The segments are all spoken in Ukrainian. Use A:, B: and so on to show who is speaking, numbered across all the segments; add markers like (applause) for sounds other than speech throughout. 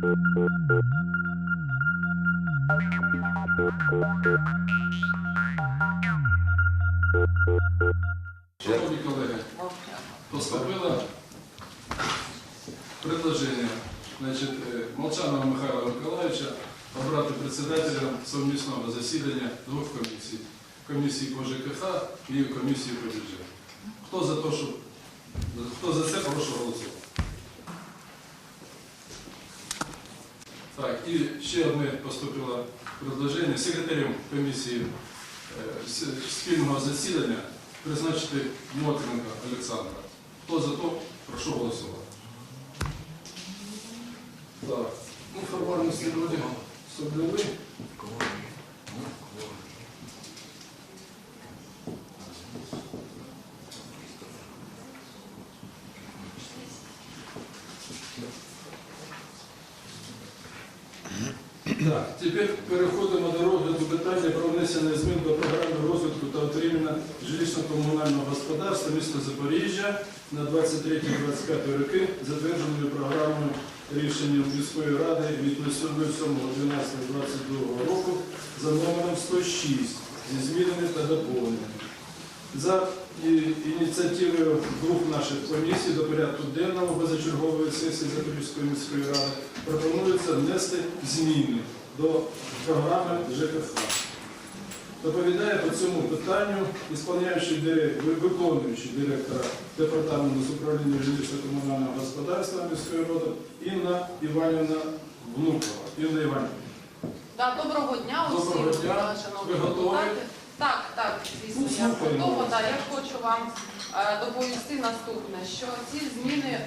A: Шановні колеги, поступило предложение значит, е, Молчанова Михайла Миколаївича обрати председателем совмісного засідання двох комісій. Комісії по ЖКХ і комісії по бюджету. Хто за те, що хто за це, прошу голосувати. Так, і ще одне поступило предложення секретарем комісії е, спільного засідання призначити Мотренка Олександра. Хто за то, прошу голосувати. Так, ну формальності вроді соблюли. Так, тепер переходимо до розгляду питання про внесення змін до програми розвитку та отримання жилищно-комунального господарства міста Запоріжжя на 23-25 роки, затвердженою програмою рішенням міської ради від 07.12.22 року за номером 106 зі змінами та доповненнями. За ініціативою двох наших комісій до порядку денного позачергової сесії Запорізької міської ради пропонується внести зміни до програми ЖКХ. Доповідає по цьому питанню виконуючий директора департаменту з управління жилищно-комунального господарства міської ради Інна Іванівна Внукова. Інна Іванівна.
B: Да, доброго дня усім,
A: Доброго дня.
B: шановні
A: Ви готові?
B: депутати. Так, так, звісно, я
A: слухаємо.
B: готова. Да, я хочу вам е, доповісти наступне, що ці зміни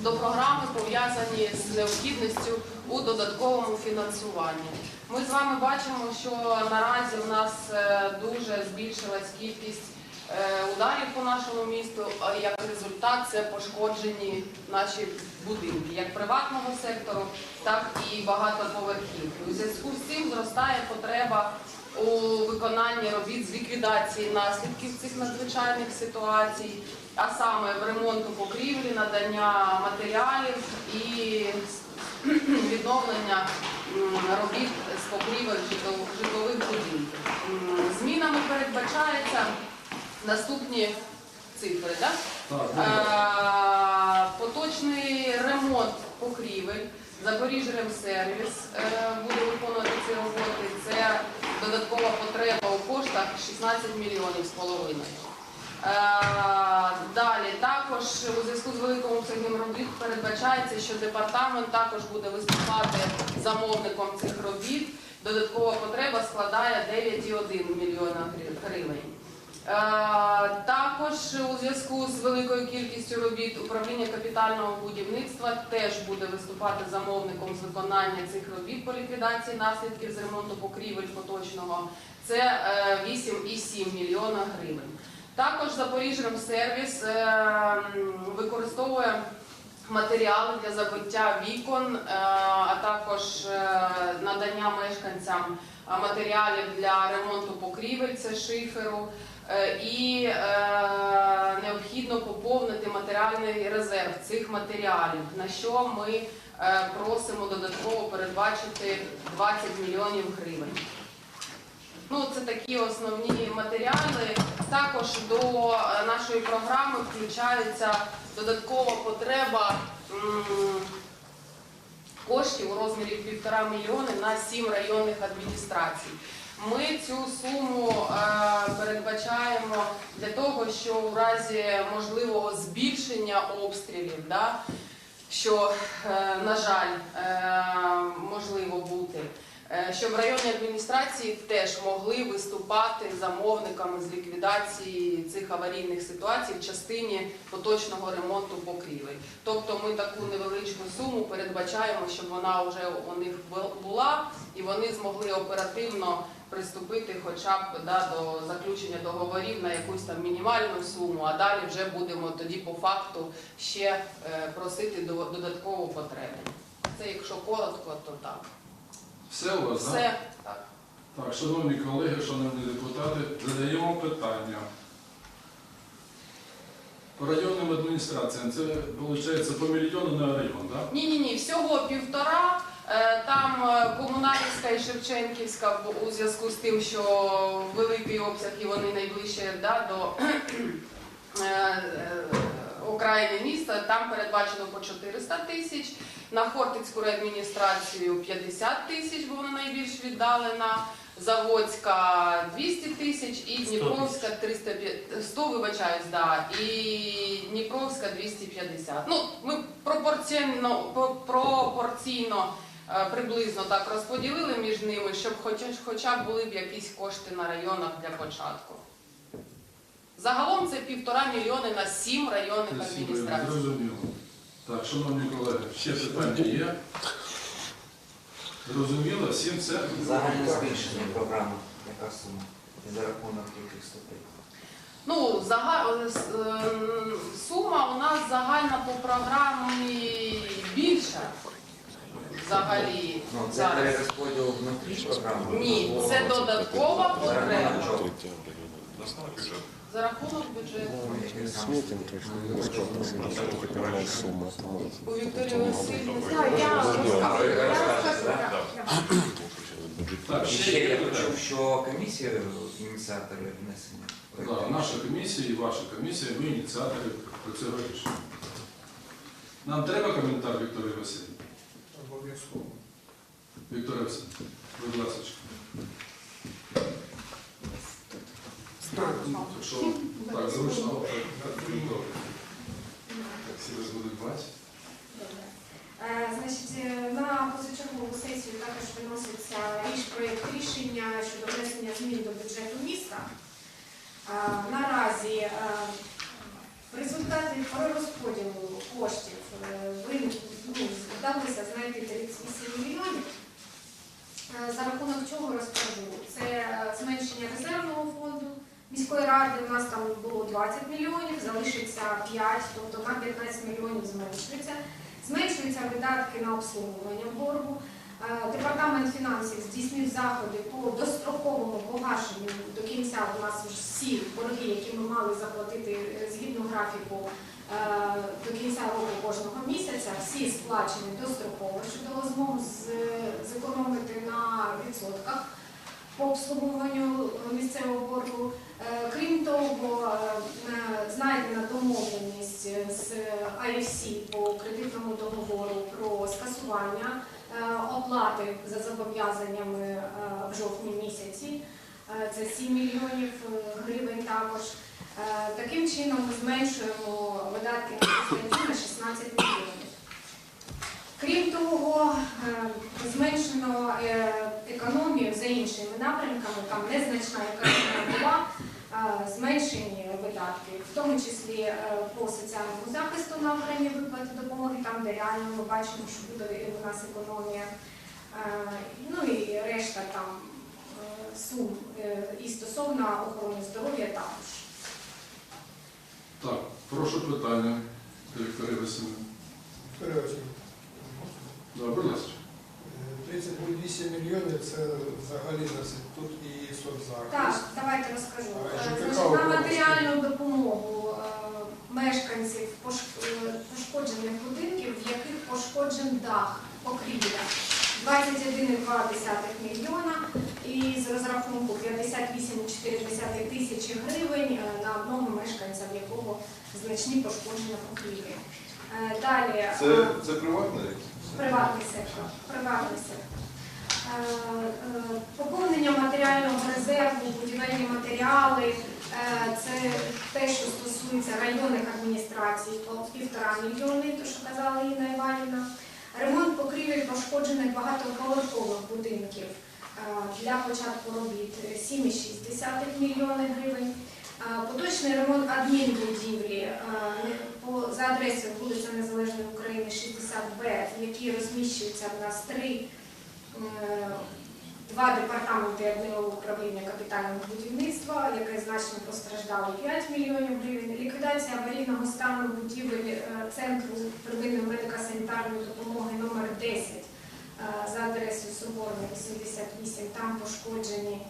B: до програми пов'язані з необхідністю у додатковому фінансуванні. Ми з вами бачимо, що наразі у нас е, дуже збільшилась кількість е, ударів по нашому місту, а як результат це пошкоджені наші будинки, як приватного сектору, так і багатоповерхівки. У зв'язку з цим зростає потреба у виконанні робіт з ліквідації наслідків цих надзвичайних ситуацій, а саме в ремонту покрівлі, надання матеріалів і відновлення робіт з покрівель житлових будинків. Змінами передбачається наступні цифри.
A: Так, добре.
B: Е, Поточний ремонт покрівель. Запоріжремсервіс е, буде виконувати ці роботи. Це додаткова потреба у коштах 16 мільйонів з половиною. Е, Далі також у зв'язку з великим обсягом робіт передбачається, що департамент також буде виступати замовником цих робіт. Додаткова потреба складає 9,1 мільйона гривень. Е, Також у зв'язку з великою кількістю робіт управління капітального будівництва теж буде виступати замовником з виконання цих робіт по ліквідації наслідків з ремонту покрівель поточного. Це е, 8,7 мільйона гривень. Також Запоріжремсервіс е, використовує матеріали для забиття вікон, е, а також е, надання мешканцям матеріалів для ремонту покрівель, це шиферу. І необхідно поповнити матеріальний резерв цих матеріалів, на що ми просимо додатково передбачити 20 мільйонів гривень. Ну, це такі основні матеріали. Також до е, нашої програми включається додаткова потреба коштів у розмірі півтора мільйони на сім районних адміністрацій. Ми цю суму е, передбачаємо для того, що у разі можливого збільшення обстрілів, що, е, на жаль, можливо бути, щоб районні адміністрації теж могли виступати замовниками з ліквідації цих аварійних ситуацій в частині поточного ремонту покрівель. Тобто ми таку невеличку суму передбачаємо, щоб вона вже у них бу- була і вони змогли оперативно приступити хоча б да, до заключення договорів на якусь там мінімальну суму, а далі вже будемо тоді по факту ще е, просити до- додаткову потребу. Це якщо коротко, то так.
A: Все у вас, так?
B: Все так.
A: Так, шановні колеги, шановні депутати, задаємо питання. По районним адміністраціям це виходить по мільйону на район, так?
B: Ні, ні, ні, всього півтора. Е, Там е, Комунарівська і Шевченківська бо- у зв'язку з тим, що великий обсяг і вони найближче да, до (clears throat) е, е, окраїни міста. Там передбачено по 400 тисяч. На Хортицьку реадміністрацію 50 тисяч, бо вона найбільш віддалена. Заводська 200 тисяч і Дніпровська 350, 100, вибачаюсь, да, і Дніпровська 250. Ну, ми пропорційно, пропорційно е, приблизно так розподілили між ними, щоб хоча, хоча б були б якісь кошти на районах для початку. Загалом це півтора мільйони на сім районних адміністрацій.
A: Зрозуміло. Так, шановні колеги, ще питання є? Зрозуміло, всім це?
C: Загальне збільшення програми, яка сума? І за рахунок яких статей?
B: Ну, зага... с- ем, сума у нас загальна по програмі більша. Взагалі
C: Ну, це
B: зараз.
C: перерозподіл внутрі програми?
B: Ні, це додаткова потреба. За рахунок бюджету.
C: Ну,
D: прямая.
B: У Вікторії.
E: Так, так.
A: Так, ще
C: я почув, що комісія ініціатори внесення.
A: Да, наша комісія і ваша комісія, ви ініціатори цього рішення. Нам треба коментар Вікторії Васильівни?
F: Обов'язково.
A: Вікторія Васильівна, будь ласка. Якщо так зручно, так, так, добре. Так всі вас будуть бачити.
E: Е, Значить, е, на позачергову сесію також виноситься проєкт рішення щодо внесення змін до бюджету міста. Е, Наразі в результаті перерозподілу коштів ну, вдалося знайти 38 мільйонів. За рахунок чого розкажу? Це зменшення резервного фонду міської ради. У нас там було 20 мільйонів, залишиться 5, тобто на 15 мільйонів зменшується. Зменшуються видатки на обслуговування боргу. Е, Департамент фінансів здійснив заходи по достроковому погашенню до кінця. У нас всі борги, які ми мали заплатити е, згідно графіку е, до кінця року кожного місяця, всі сплачені достроково, що дало змогу зекономити на відсотках по обслуговуванню місцевого боргу. Е, Крім того, е, знайдена домовленість з IFC по кредитному договору про скасування е, оплати за зобов'язаннями в жовтні місяці. Це 7 мільйонів гривень також. Таким чином ми зменшуємо видатки на 16 мільйонів. Крім того, е, зменшено е, економію за іншими напрямками, там незначна економія була, е, зменшені видатки, в тому числі по соціальному захисту на окремі виплати допомоги, там де реально ми бачимо, що буде у нас економія. Ну і решта там сум і стосовно охорони здоров'я також.
A: Так, прошу питання до Вікторії Васильівни.
F: Вікторія Васильівна,
A: Да, будь ласка.
F: е, 38 мільйонів це взагалі на це тут і соцзахист.
E: Так, давайте розкажу.
F: А,
E: Е, Значить, на матеріальну допомогу е, мешканців пош- е, пошкоджених будинків, в яких пошкоджен дах, покрівля. 21,2 мільйона і з розрахунку 58,4 тисячі гривень е, на одного мешканця, в якого значні пошкодження покрівлі. Е, Далі е,
G: Це, це приватний?
E: Приватний сектор. Приватний сектор. Е, е, Поповнення матеріального резерву, будівельні матеріали. е, Це те, що стосується районних адміністрацій, півтора мільйони, то що казала Інна Іванівна. Ремонт покрівель пошкоджених багатоповерхових будинків для початку робіт 7,6 мільйони гривень. Поточний ремонт адмінбудівлі за адресою вулиця Незалежної України 60Б, в якій розміщується в нас три, е, два департаменти одне управління капітального будівництва, яке значно постраждало 5 мільйонів гривень. Ліквідація аварійного стану будівель е, Центру первинної медико-санітарної допомоги номер 10 е, за адресою Соборна 88. Там пошкоджені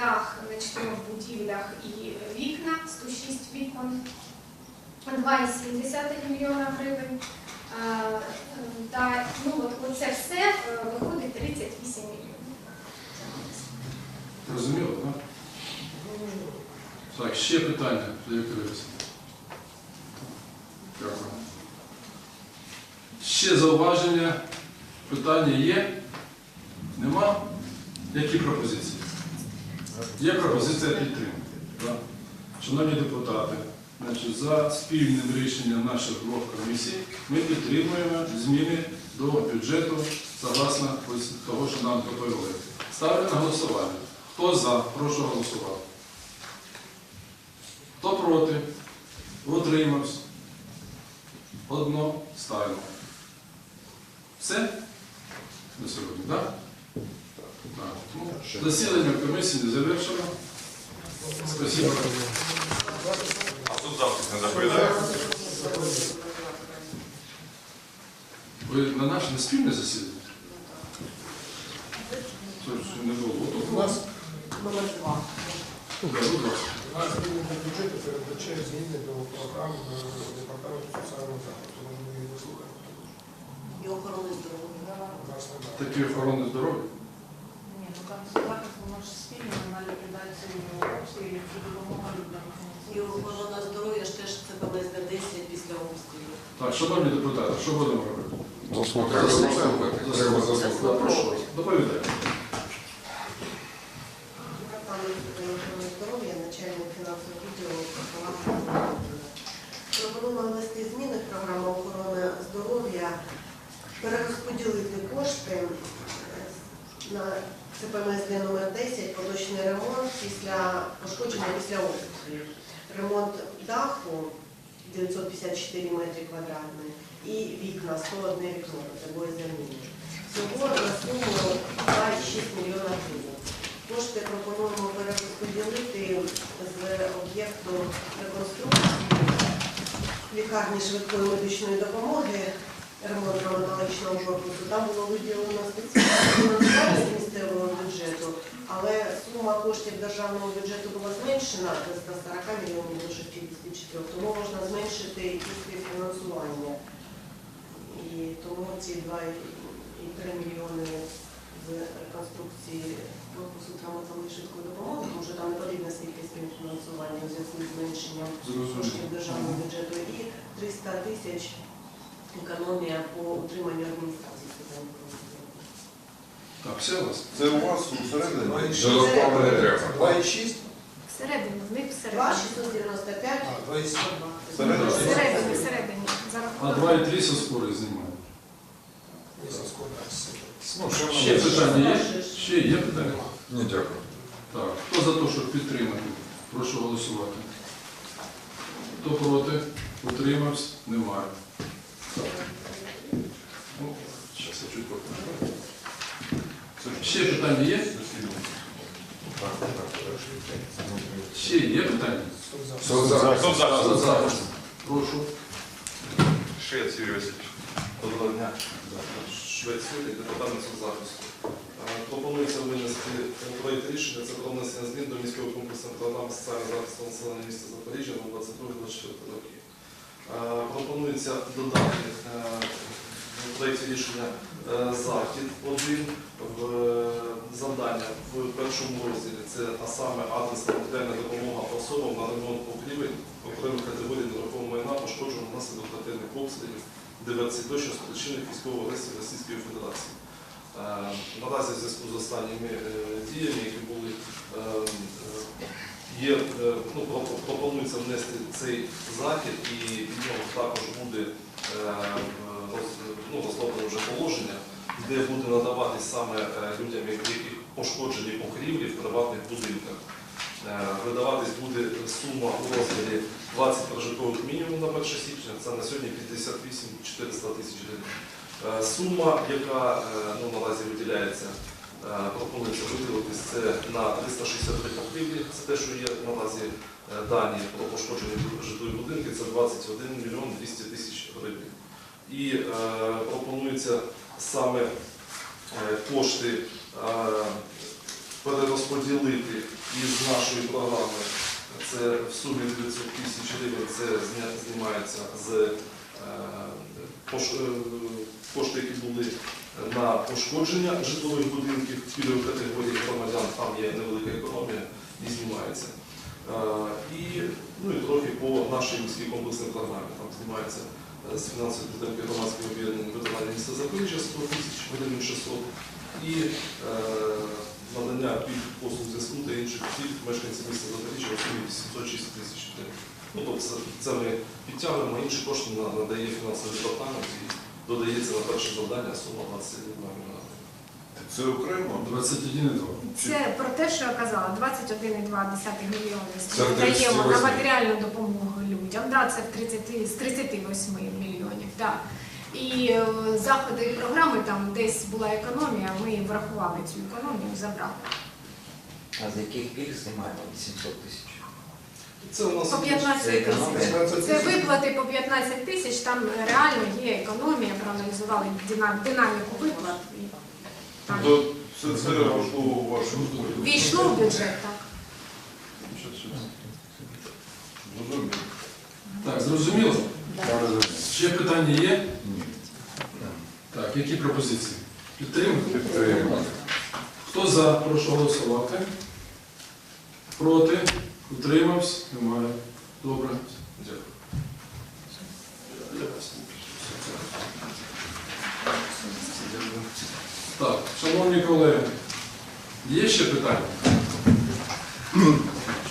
E: дах на чотирьох будівлях і вікна, 106 вікон. 2,7 мільйона гривень. Е, е, Та Оце все е, виходить 38 мільйонів.
A: Розуміло, так? Так, ще питання, Вікторович. Дякую. Ще зауваження, питання є? Нема? Які пропозиції? Є пропозиція підтримки. Шановні депутати, значить, за спільним рішенням наших двох комісій ми підтримуємо зміни до бюджету согласно того, що нам доповіли. Ставлю на голосування. Хто за? Прошу голосувати. Хто проти? Утримався. Одно ставимо. Все? На сьогодні, так? Так. Ну, Засідання комісії не завершено. Спасибо.
G: А тут запис не доповідає?
A: Ви на наше не спільне засідання? Це ж не було.
F: У нас,
B: Номер два.
A: Да, будь ласка.
F: у нас до бюджету передбачає зміни до програм е, департаменту соціального захисту. Може, ми її вислухаємо?
H: І охорони здоров'я.
A: Такі охорони здоров'я.
I: Ні, ну там захист воно ж спільно на ліквідацію обстрілів і допомога людям.
H: І охорона здоров'я ж теж це ПМСД 10 після обстрілів.
A: Так, шановні депутати, що будемо робити?
D: Заслухати. Треба заслухати.
A: Прошу, доповідайте.
H: Охорони здоров'я, начальник фінансового відділу Палата. Пропонуємо внести зміни в програму охорони здоров'я, перерозподілити кошти е, на ЦПМСД номер 10 поточний ремонт після пошкодження після обстрілів. Ремонт даху 954 метри квадратні і вікна 101 вікно, це буде заміни. Всього на суму 2,6 мільйона гривень. Кошти пропонуємо перерозподілити з об'єкту реконструкції лікарні швидкої медичної допомоги, ремонт травматологічного корпусу. Там було виділено спеціальне фінансування місцевого бюджету, але сума коштів державного бюджету була зменшена з 140 мільйонів до 64, тому можна зменшити і співфінансування. І тому ці 2,3 мільйони з реконструкції корпусу травматології швидкої допомоги, тому що там не потрібно стільки співфінансування у зв'язку з зменшенням коштів державного бюджету і 300 тисяч економія по утриманню адміністрації.
A: Так, все у вас?
G: Це у вас усередині?
D: Додатково не треба.
F: 2,6?
E: Всередині, в них всередині.
H: 695
F: А, 2,7.
G: Всередині?
E: Всередині, всередині.
A: А 2,3 со скорої знімаємо.
F: Скоро.
D: Ну, ще
A: питання є? Ще є питання?
D: Ні, дякую.
A: Так, хто за те, щоб підтримати? Прошу голосувати. Хто проти? Утримався? Немає. Ну, Зараз я чуть покажу. Ще питання є? Ще є питання?
F: За.
A: Прошу.
G: Швець Юрій Васильович.
J: Доброго дня. Швець Юрій, департамент соцзахисту. Пропонується винести проєкт рішення це про внесення змін до міського комплексу програми соціального захисту населення міста Запоріжжя на 22-24 роки. Пропонується додати е, в проєкті рішення е, захід один в завдання в першому розділі. Це а саме адресна матеріальна допомога особам на ремонт покрівель окремих категорій нерухомого майна пошкодженого внаслідок квартирних обстрілів диверсій тощо спричинених військової агресії Російської Федерації. Е, Наразі в зв'язку з останніми е, діями, які були, е, є, ну, пропонується внести цей захід і в нього також буде ну, вже положення, де буде надаватись саме людям, які пошкоджені покрівлі в приватних будинках. Е, Видаватись буде сума у розмірі 20 прожиткових мінімум на 1 січня, це на сьогодні 58 400 тисяч гривень. Е, Сума, яка е, ну, наразі виділяється, пропонується виділитись це на 363 покрівлі, це те, що є наразі дані про пошкоджені житлові будинки, це 21 мільйон 200 тисяч гривень. І е, пропонується саме кошти перерозподілити із нашої програми. Це в сумі 900 тисяч гривень, це знімається з е, е, кошти, які були на пошкодження житлових будинків пільгових категорій громадян, там є невелика економія і знімається. І, ну, і трохи по нашій міській комплексній програмі. Там знімається е, з фінансової підтримки громадського об'єднання виконання міста Запоріжжя 100 тисяч, 1 600 і е, надання пільг послуг зв'язку та інших пільг мешканців міста Запоріжжя у сумі 706 тисяч гривень. Ну, тобто це, ми підтягуємо, інші кошти на- надає фінансовий департамент і додається на перше завдання сума 21 мільйона.
D: Це окремо?
A: 21,2.
E: Це про те, що я казала, 21,2 мільйони даємо на матеріальну допомогу людям. Да, це в 30, з 38 мільйонів. Да. І е, заходи і програми там десь була економія, ми врахували цю економію, забрали.
C: А з яких пільг знімаємо 800 тисяч?
J: Це у нас
E: По 15
C: Це
E: тисяч.
C: економія?
E: Це виплати по 15 тисяч, там реально є економія, проаналізували дина- динаміку виплат. І там
G: То це це війшло у вашу
E: Війшло в бюджет, так.
G: Зрозуміло.
A: Так, зрозуміло? Ще питання є?
D: Ні.
A: Які пропозиції? Підтримати?
D: Підтримати.
A: Хто за, прошу голосувати. Проти? Утримався? Немає. Добре.
J: Дякую.
A: Так, шановні колеги, є ще питання?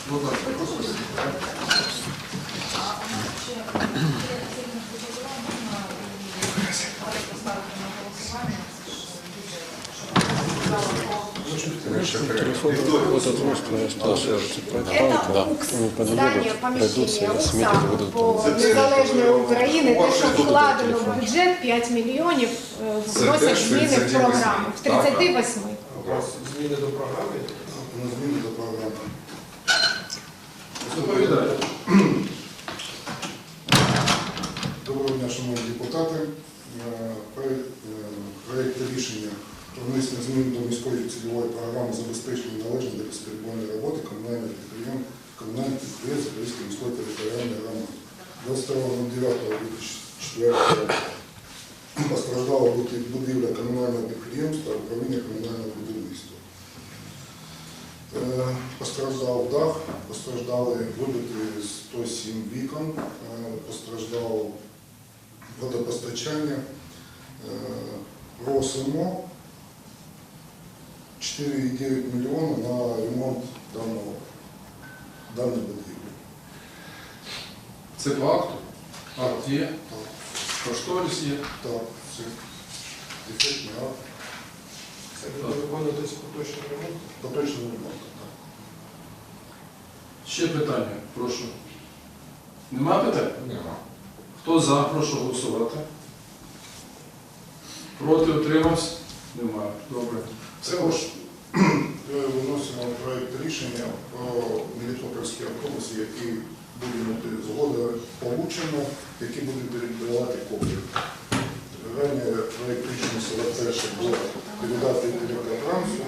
A: Будь ласка.
I: Ще сильно побудова можна і зараз поставити на голосування. Це ж бюджет. Що вам сказали,
E: Здание, помещение УКСа по незалежної України, те, що вкладено в бюджет 5 мільйонів, вносять зміни в
D: 38,
E: програму. В 38.
F: У вас зміни до програми?
K: на зміни до програми.
A: Доповідайте.
K: Доброго дня, шановні депутати. Е, е, Проект рішення про внесення змін до міської цільової програми забезпечення належної та безперебійної роботи комунальних підприємств комунальних підприємств Запорізької міської територіальної громади. 22.09.2004 постраждала будівля комунального підприємства управління комунального будівництва. Е, Постраждав дах, постраждали вибити 107 вікон, е, постраждало водопостачання. Е, Просимо 4,9 мільйона на ремонт даного, даної будівлі.
A: Це по акту? Акт є, кошторис є.
K: Так, це дефектний акт,
F: Це буде виконуватися поточний ремонт.
K: поточний ремонт. так.
A: Ще питання, прошу. Нема питань?
D: Нема.
A: Хто за, прошу голосувати. Проти утримався? Немає. Добре.
K: Також е, виносимо проєкт рішення про мелітопольські автобуси, які будуть мати згода получено, які будуть передавати копію. Раніше проєкт рішення села перше було передати електротрансу,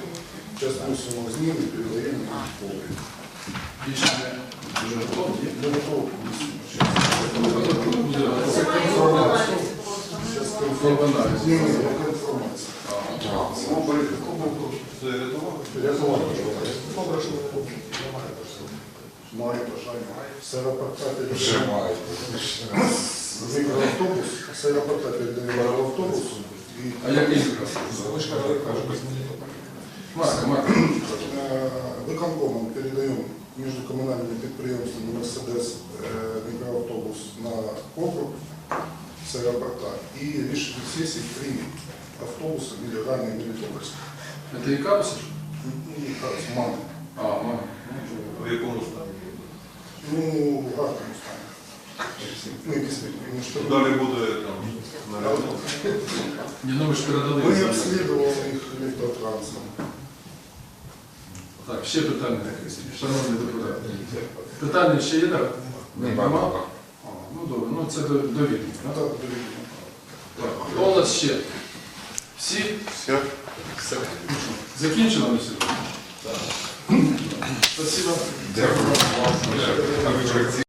K: зараз вносимо зміни, передаємо копію.
A: Рішення вже готове.
K: вносимо.
A: Буде
I: Це просто.
K: Зараз
I: Ми
A: Аналіз.
K: Зміни, яка інформація.
G: Це рятувало?
K: Рятувати.
F: Добре, що не немає.
K: Має бажання. Все рапорта
D: Вже
K: передаємо.
D: мають.
K: Мікроавтобус, все рапорта передаємо автобусу. І
A: А який якраз? Марка, Марка.
K: Э, Виконкомом передаем между коммунальными предприятиями Мерседес э, микроавтобус на округ с аэропорта и решили сессии три или ранее Мелитопольск.
A: Це і капсуль?
K: Ну, не как, с мамой.
A: А, мама.
G: В якому стані?
K: Ну, в гарному стані. Ну, действительно, потому что
G: Далі буде там наряд.
A: Ні, ну ви ж передали.
K: мы обследовали их электротранспорт.
A: Так, ще питання. Шановні депутати. Питання ще є, так?
D: Нема.
A: А, Ну добре, ну це до, до відома,
K: Ну,
A: так?
K: так, доведено.
A: Так, у ще? Всі?
G: Все.
A: Закінчено на сьогодні? Так. Спасибо.
D: Дякую. Дякую.